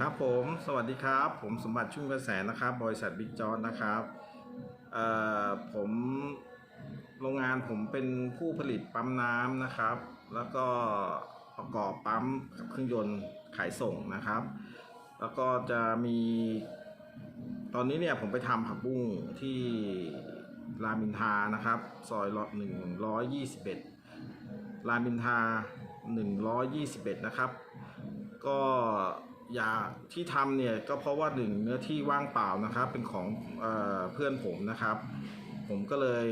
ครับผมสวัสดีครับ ผมสมบัติชุ่มกระแสนะครับ บริษัทบิ๊กจอร์นะครับเอ่อผมโรงงานผมเป็นผู้ผลิตปั๊มน้ำนะครับ แล้วก็ประกอบปั๊มกับเครื่องยนต์ขายส่งนะครับ แล้วก็จะมีตอนนี้เนี่ยผมไปทำผักบุ้งที่รามินทานะครับ ซอยหนึ่งร้อยยี่สิบเอ็ดรามินทาหนึ่งร้อยยี่สิบเอ็ดนะครับ ก็ ยาที่ทำเนี่ยก็เพราะว่าหนึ่งเนื้อที่ว่างเปล่านะครับ เป็นของเออเพื่อนผมนะครับ ผมก็เลย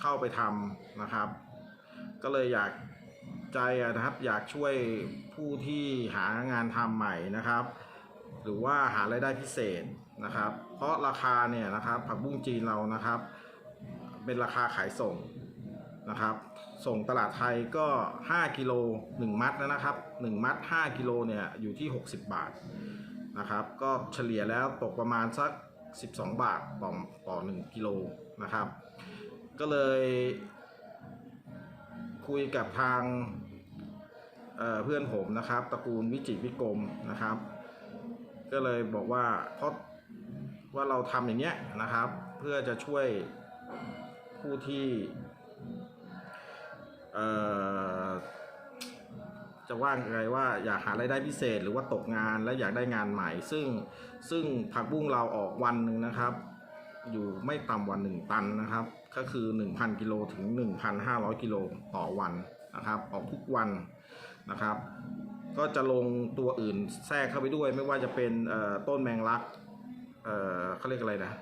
เข้าไปทำนะครับ ก็เลยอยากใจนะครับอยากช่วยผู้ที่หางานทำใหม่นะครับ หรือว่าหารายได้พิเศษนะครับ เพราะราคาเนี่ยนะครับผักบุ้งจีนเรานะครับ เป็นราคาขายส่ง นะครับ ส่งตลาดไทยก็ 5 กิโล 1 มัดนะครับ 1 มัด 5 กิโลเนี่ยอยู่ที่ 60 บาทนะครับ ก็เฉลี่ยแล้วตกประมาณสัก 12 บาทต่อต่อ 1 กิโลนะครับ ก็เลยคุยกับทางเเพื่อนผมนะครับ ตระกูลวิจิตรวิกรมนะครับ ก็เลยบอกว่าเพราะว่าเราทำอย่างเนี้ยนะครับ เพื่อจะช่วยผู้ที่ เอ่อจะว่าไงว่าอยากหารายได้พิเศษหรือว่าตกงานและอยากได้งานใหม่ ซึ่งซึ่งผักบุ้งเราออกวันหนึ่งนะครับ อยู่ไม่ต่ำกว่า1ตันนะครับ ก็คือ 1,000กิโลถึง 1,500กิโลต่อวันนะครับ ออกทุกวันนะครับ ก็จะลงตัวอื่นแทรกเข้าไปด้วย ไม่ว่าจะเป็นต้นแมงลักเขาเรียกอะไรนะ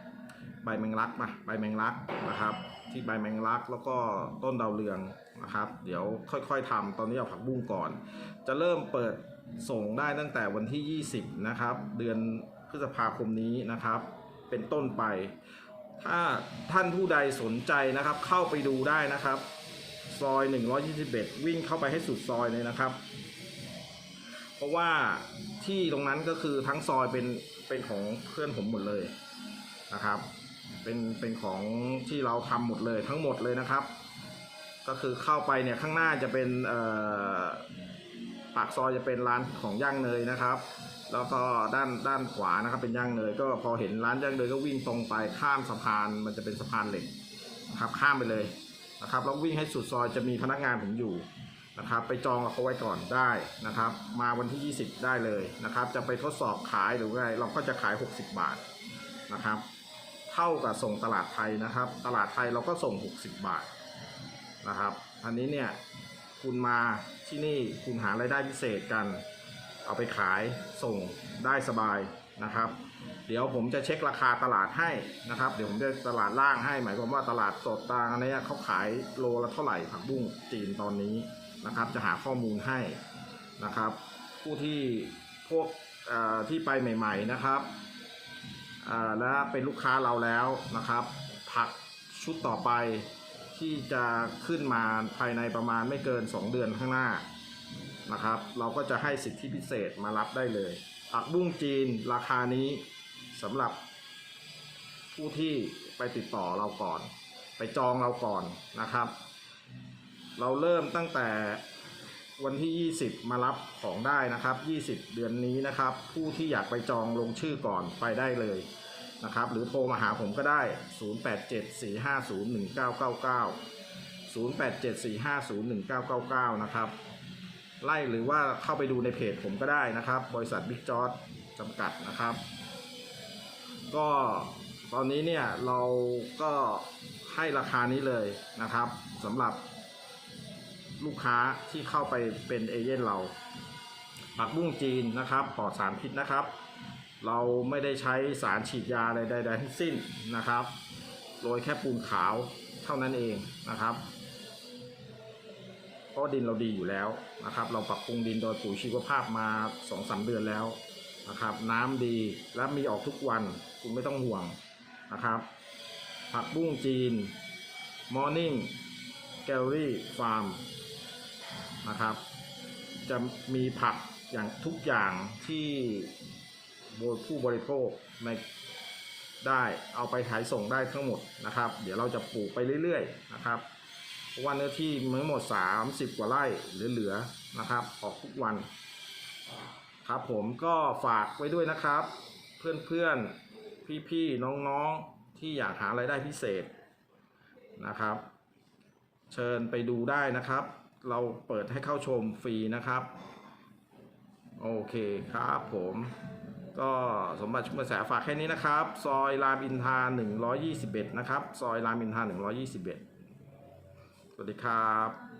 ใบแมงลักมาใบแมงลักนะครับ ที่ใบแมงลักแล้วก็ต้นดาวเรืองนะครับ เดี๋ยวค่อยๆทำตอนนี้เอาผักบุ้งก่อน จะเริ่มเปิดส่งได้ตั้งแต่วันที่ 20 นะครับ เดือนพฤษภาคมนี้นะครับ เป็นต้นไป ถ้าท่านผู้ใดสนใจนะครับ เข้าไปดูได้นะครับ ซอย 121 วิ่งเข้าไปให้สุดซอยเลยนะครับ เพราะว่าที่ตรงนั้นก็คือทั้งซอยเป็นเป็นของเพื่อนผมหมดเลยนะครับ เป็นเป็นของที่เราทำหมดเลยทั้งหมดเลยนะครับ ก็คือเข้าไปเนี่ยข้างหน้าจะเป็นปากซอยจะเป็นร้านของย่างเนยนะครับ แล้วก็ด้านด้านขวานะครับเป็นย่างเนยก็พอเห็นร้านย่างเนยก็วิ่งตรงไปข้ามสะพานมันจะเป็นสะพานเหล็กนะครับข้ามไปเลยนะครับแล้ววิ่งให้สุดซอยจะมีพนักงานผมอยู่นะครับไปจองกับเขาไว้ก่อนได้นะครับ มาวันที่ 20 ได้เลยนะครับ จะไปทดสอบขายหรือไงเราก็จะขาย 60 บาทนะครับ เท่ากับส่งตลาดไทยนะครับ ตลาดไทยเราก็ส่ง 60 บาทนะครับอันนี้เนี่ยคุณมาที่นี่คุณหารายได้พิเศษกัน เอาไปขายส่งได้สบายนะครับ เดี๋ยวผมจะเช็คราคาตลาดให้นะครับ เดี๋ยวผมจะตลาดล่างให้ หมายความว่าตลาดสดตางอันเนี้ยเขาขายโลละเท่าไหร่ผักบุ้งจีนตอนนี้นะครับ จะหาข้อมูลให้นะครับ ผู้ที่พวกอ่อที่ไปใหม่ ๆนะครับ และเป็นลูกค้าเราแล้วนะครับ ผักชุดต่อไปที่จะขึ้นมาภายในประมาณไม่เกิน 2 เดือนข้างหน้านะครับ เราก็จะให้สิทธิพิเศษมารับได้เลย ผักบุ้งจีนราคานี้สำหรับผู้ที่ไปติดต่อเราก่อน ไปจองเราก่อนนะครับ เราเริ่มตั้งแต่ วันที่ 20 มารับของได้นะครับ 20 เดือนนี้นะครับ ผู้ที่อยากไปจองลงชื่อก่อนไปได้เลยนะครับ หรือโทรมาหาผมก็ได้ 0874501999 0874501999 นะครับ ไล่หรือว่าเข้าไปดูในเพจผมก็ได้นะครับ บริษัทบิ๊กจอร์ดจำกัดนะครับ ก็ตอนนี้เนี่ยเราก็ให้ราคานี้เลยนะครับสำหรับ ลูกค้าที่เข้าไปเป็นเอเย่นเรา ผักบุ้งจีนนะครับปลอดสารพิษนะครับ เราไม่ได้ใช้สารฉีดยาอะไรใดๆทั้งสิ้นนะครับโรยแค่ปูนขาวเท่านั้นเองนะครับเพราะดินเราดีอยู่แล้วนะครับ เราปรับปรุงดินโดยปุ๋ยชีวภาพมา2อสเดือนแล้วนะครับ น้ำดีและมีออกทุกวันคุณไม่ต้องห่วงนะครับ ผักบุ้งจีน Morning Gallery Farm น นะครับ จะมีผักอย่างทุกอย่างที่ผู้บริโภคในได้เอาไปขายส่งได้ทั้งหมดนะครับ เดี๋ยวเราจะปลูกไปเรื่อยๆนะครับว่าเนื้อที่มีทั้งหมด 30 กว่าไร่เหลือๆนะครับ ออกทุกวัน ครับผมก็ฝากไว้ด้วยนะครับ เพื่อนๆพี่ๆน้องๆที่อยากหารายได้พิเศษนะครับ เชิญไปดูได้นะครับ เราเปิดให้เข้าชมฟรีนะครับ โอเคครับผมก็สมบัติชุมกระแสฝากแค่นี้นะครับ ซอยรามอินทรา121 นะครับ ซอยรามอินทรา121 สวัสดีครับ